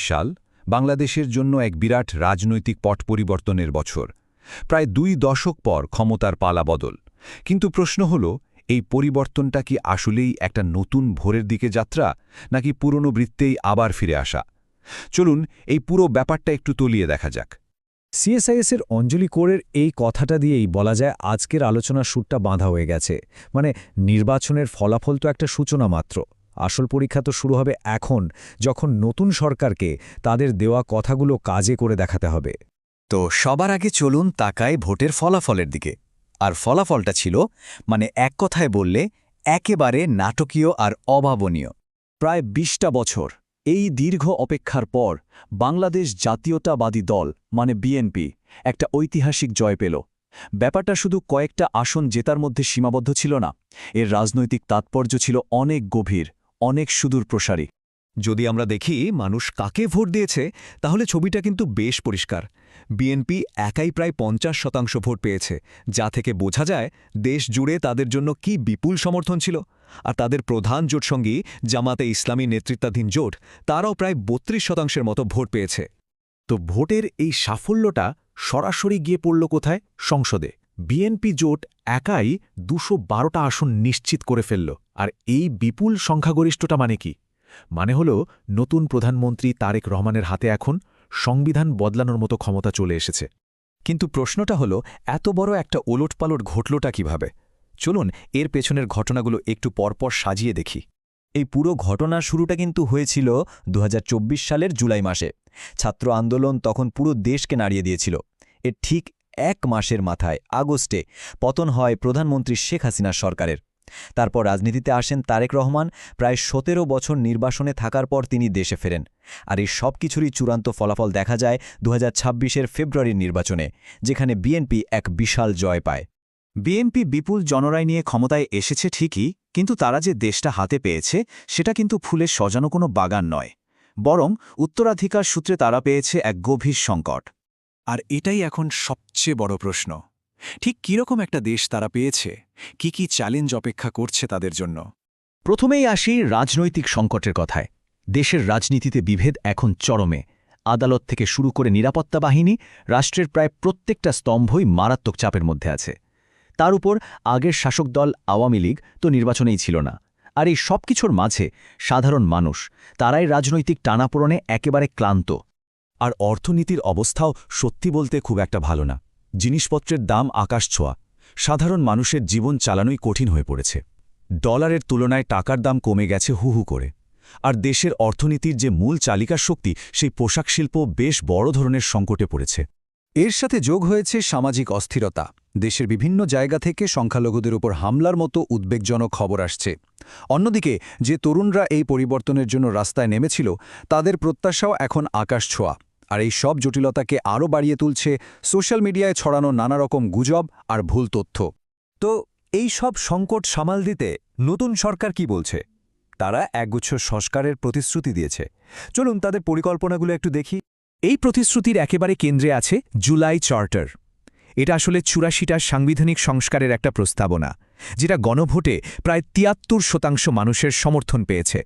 সাল বাংলাদেশের জন্য এক বিরাট রাজনৈতিক পট পরিবর্তনের বছর। প্রায় দুই দশক পর ক্ষমতার পালা বদল। কিন্তু প্রশ্ন হল, এই পরিবর্তনটা কি আসলেই একটা নতুন ভোরের দিকে যাত্রা, নাকি পুরনো বৃত্তেই আবার ফিরে আসা? চলুন এই পুরো ব্যাপারটা একটু তলিয়ে দেখা যাক। সিএসআইএসের অঞ্জলি কোরের এই কথাটা দিয়েই বলা যায় আজকের আলোচনার সুরটা বাঁধা হয়ে গেছে। মানে নির্বাচনের ফলাফল তো একটা সূচনা মাত্র। আসল পরীক্ষা তো শুরু হবে এখন, যখন নতুন সরকারকে তাদের দেওয়া কথাগুলো কাজে করে দেখাতে হবে। তো সবার আগে চলুন তাকায় ভোটের ফলাফলের দিকে। আর ফলাফলটা ছিল মানে এক কথায় বললে, একেবারে নাটকীয় আর অভাবনীয়। প্রায় বিশটা বছর, এই দীর্ঘ অপেক্ষার পর বাংলাদেশ জাতীয়তাবাদী দল মানে বিএনপি, একটা ঐতিহাসিক জয় পেল। ব্যাপারটা শুধু কয়েকটা আসন জেতার মধ্যে সীমাবদ্ধ ছিল না, এর রাজনৈতিক তাৎপর্য ছিল অনেক গভীর। অনেক সুদূর প্রসারী। যদি আমরা দেখি মানুষ কাকে ভোট দিয়েছে, তাহলে ছবিটা কিন্তু বেশ পরিষ্কার। বিএনপি একাই প্রায় পঞ্চাশ শতাংশ ভোট পেয়েছে, যা থেকে বোঝা যায় দেশ জুড়ে তাদের জন্য কি বিপুল সমর্থন ছিল। আর তাদের প্রধান জোটসঙ্গী জামাতে ইসলামী নেতৃত্বাধীন জোট, তারাও প্রায় বত্রিশ শতাংশের মতো ভোট পেয়েছে। তো ভোটের এই সাফল্যটা সরাসরি গিয়ে পড়ল কোথায়? সংসদে। বিএনপি জোট একাই দুশো বারোটা আসন নিশ্চিত করে ফেলল। আর এই বিপুল সংখ্যাগরিষ্ঠটা মানে কি? মানে হল নতুন প্রধানমন্ত্রী তারেক রহমানের হাতে এখন সংবিধান বদলানোর মতো ক্ষমতা চলে এসেছে। কিন্তু প্রশ্নটা হলো, এত বড় একটা ওলটপালট ঘটলটা কীভাবে? চলুন এর পেছনের ঘটনাগুলো একটু পরপর সাজিয়ে দেখি। এই পুরো ঘটনার শুরুটা কিন্তু হয়েছিল দু হাজার চব্বিশ সালের জুলাই মাসে। ছাত্র আন্দোলন তখন পুরো দেশকে নাড়িয়ে দিয়েছিল। এর ঠিক এক মাসের মাথায় আগস্টে পতন হয় প্রধানমন্ত্রী শেখ হাসিনার সরকারের। তারপর রাজনীতিতে আসেন তারেক রহমান, প্রায় সতেরো বছর নির্বাসনে থাকার পর তিনি দেশে ফেরেন। আর এই সব কিছুরই চূড়ান্ত ফলাফল দেখা যায় দু হাজার ফেব্রুয়ারির নির্বাচনে, যেখানে বিএনপি এক বিশাল জয় পায়। বিএনপি বিপুল জনরায় নিয়ে ক্ষমতায় এসেছে ঠিকই, কিন্তু তারা যে দেশটা হাতে পেয়েছে, সেটা কিন্তু ফুলে সজানো কোনো বাগান নয়। বরং উত্তরাধিকার সূত্রে তারা পেয়েছে এক গভীর সংকট। আর এটাই এখন সবচেয়ে বড় প্রশ্ন। ঠিক কীরকম একটা দেশ তারা পেয়েছে? কি কি চ্যালেঞ্জ অপেক্ষা করছে তাদের জন্য? প্রথমেই আসি রাজনৈতিক সংকটের কথায়। দেশের রাজনীতিতে বিভেদ এখন চরমে। আদালত থেকে শুরু করে নিরাপত্তা বাহিনী, রাষ্ট্রের প্রায় প্রত্যেকটা স্তম্ভই মারাত্মক চাপের মধ্যে আছে। তার উপর আগের শাসক দল আওয়ামী লীগ তো নির্বাচনেই ছিল না। আর এই সব কিছুর মাঝে সাধারণ মানুষ, তারাই রাজনৈতিক টানাপোড়নে একেবারে ক্লান্ত। আর অর্থনীতির অবস্থাও সত্যি বলতে খুব একটা ভালো না। জিনিসপত্রের দাম আকাশ ছোঁয়া। সাধারণ মানুষের জীবন চালানোই কঠিন হয়ে পড়েছে। ডলারের তুলনায় টাকার দাম কমে গেছে হু হু করে। আর দেশের অর্থনীতির যে মূল চালিকা শক্তি, সেই পোশাক শিল্প বেশ বড় ধরনের সংকটে পড়েছে। এর সাথে যোগ হয়েছে সামাজিক অস্থিরতা। দেশের বিভিন্ন জায়গা থেকে সংখ্যালঘুদের উপর হামলার মতো উদ্বেগজনক খবর আসছে। অন্যদিকে, যে তরুণরা এই পরিবর্তনের জন্য রাস্তায় নেমেছিল, তাদের প্রত্যাশাও এখন আকাশ ছোঁয়া। আর এই সব জটিলতাকে আরও বাড়িয়ে তুলছে সোশ্যাল মিডিয়ায় ছড়ানো নানা রকম গুজব আর ভুল তথ্য। তো এই সব সংকট সামাল দিতে নতুন সরকার কি বলছে? তারা একগুচ্ছ সংস্কারের প্রতিশ্রুতি দিয়েছে। চলুন তাদের পরিকল্পনাগুলো একটু দেখি। এই প্রতিশ্রুতির একেবারে কেন্দ্রে আছে জুলাই চার্টার। এটা আসলে চুরাশিটা সাংবিধানিক সংস্কারের একটা প্রস্তাবনা, যেটা গণভোটে প্রায় তিয়াত্তর শতাংশ মানুষের সমর্থন পেয়েছে।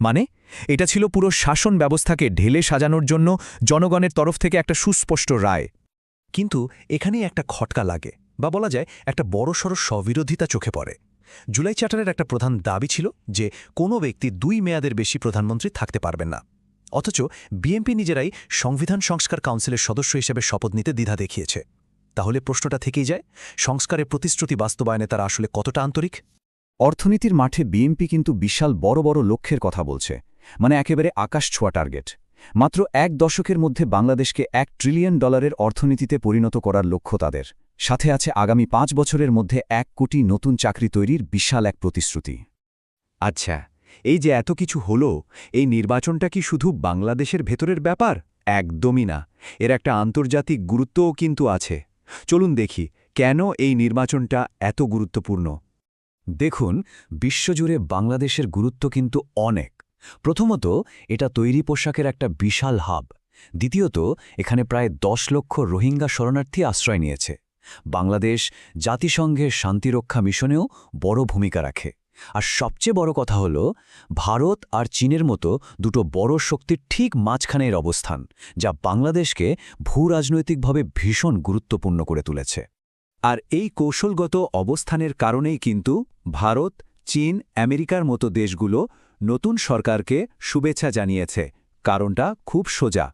মানে এটা ছিল পুরো শাসন ব্যবস্থাকে ঢেলে সাজানোর জন্য জনগণের তরফ থেকে একটা সুস্পষ্ট রায়। কিন্তু এখানেই একটা খটকা লাগে, বা বলা যায় একটা বড়সড় স্ববিরোধিতা চোখে পড়ে। জুলাই চার্টারের একটা প্রধান দাবি ছিল যে, কোনো ব্যক্তি দুই মেয়াদের বেশি প্রধানমন্ত্রী থাকতে পারবেন না। অথচ বিএনপি নিজেরাই সংবিধান সংস্কার কাউন্সিলের সদস্য হিসেবে শপথ নিতে দ্বিধা দেখিয়েছে। তাহলে প্রশ্নটা থেকেই যায়, সংস্কারের প্রতিশ্রুতি বাস্তবায়নে তারা আসলে কতটা আন্তরিক? অর্থনীতির মাঠে বিএমপি কিন্তু বিশাল বড় বড় লক্ষ্যের কথা বলছে মানে একেবারে আকাশ ছোঁয়া টার্গেট। মাত্র এক দশকের মধ্যে বাংলাদেশকে এক ট্রিলিয়ন ডলারের অর্থনীতিতে পরিণত করার লক্ষ্য তাদের। সাথে আছে আগামী পাঁচ বছরের মধ্যে এক কোটি নতুন চাকরি তৈরির বিশাল এক প্রতিশ্রুতি। আচ্ছা এই যে এত কিছু হলো, এই নির্বাচনটা কি শুধু বাংলাদেশের ভেতরের ব্যাপার? একদমই না। এর একটা আন্তর্জাতিক গুরুত্বও কিন্তু আছে। চলুন দেখি, কেন এই নির্বাচনটা এত গুরুত্বপূর্ণ? দেখুন, বিশ্বজুড়ে বাংলাদেশের গুরুত্ব কিন্তু অনেক। প্রথমত, এটা তৈরি পোশাকের একটা বিশাল হাব। দ্বিতীয়ত, এখানে প্রায় দশ লক্ষ রোহিঙ্গা শরণার্থী আশ্রয় নিয়েছে। বাংলাদেশ জাতিসংঘের শান্তিরক্ষা মিশনেও বড় ভূমিকা রাখে। আর সবচেয়ে বড় কথা হল, ভারত আর চীনের মতো দুটো বড় শক্তির ঠিক মাঝখানের অবস্থান, যা বাংলাদেশকে ভূ রাজনৈতিকভাবে ভীষণ গুরুত্বপূর্ণ করে তুলেছে। আর এই কৌশলগত অবস্থানের কারণেই কিন্তু ভারত, চীন, আমেরিকার মতো দেশগুলো নতুন সরকারকে শুভেচ্ছা জানিয়েছে। কারণটা খুব সোজা।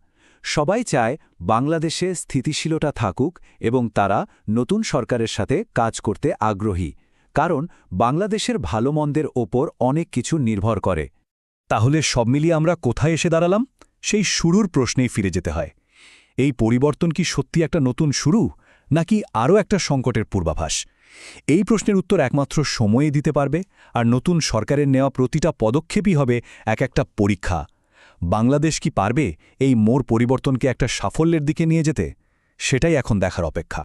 সবাই চায় বাংলাদেশে স্থিতিশীলতা থাকুক এবং তারা নতুন সরকারের সাথে কাজ করতে আগ্রহী। কারণ বাংলাদেশের ভালো মন্দের ওপর অনেক কিছু নির্ভর করে। তাহলে সব মিলিয়ে আমরা কোথায় এসে দাঁড়ালাম? সেই শুরুর প্রশ্নেই ফিরে যেতে হয়। এই পরিবর্তন কি সত্যি একটা নতুন শুরু, নাকি আরও একটা সংকটের পূর্বাভাস? এই প্রশ্নের উত্তর একমাত্র সময়ে দিতে পারবে, আর নতুন সরকারের নেওয়া প্রতিটা পদক্ষেপই হবে এক একটা পরীক্ষা। বাংলাদেশ কি পারবে এই মোর পরিবর্তনকে একটা সাফল্যের দিকে নিয়ে যেতে? সেটাই এখন দেখার অপেক্ষা।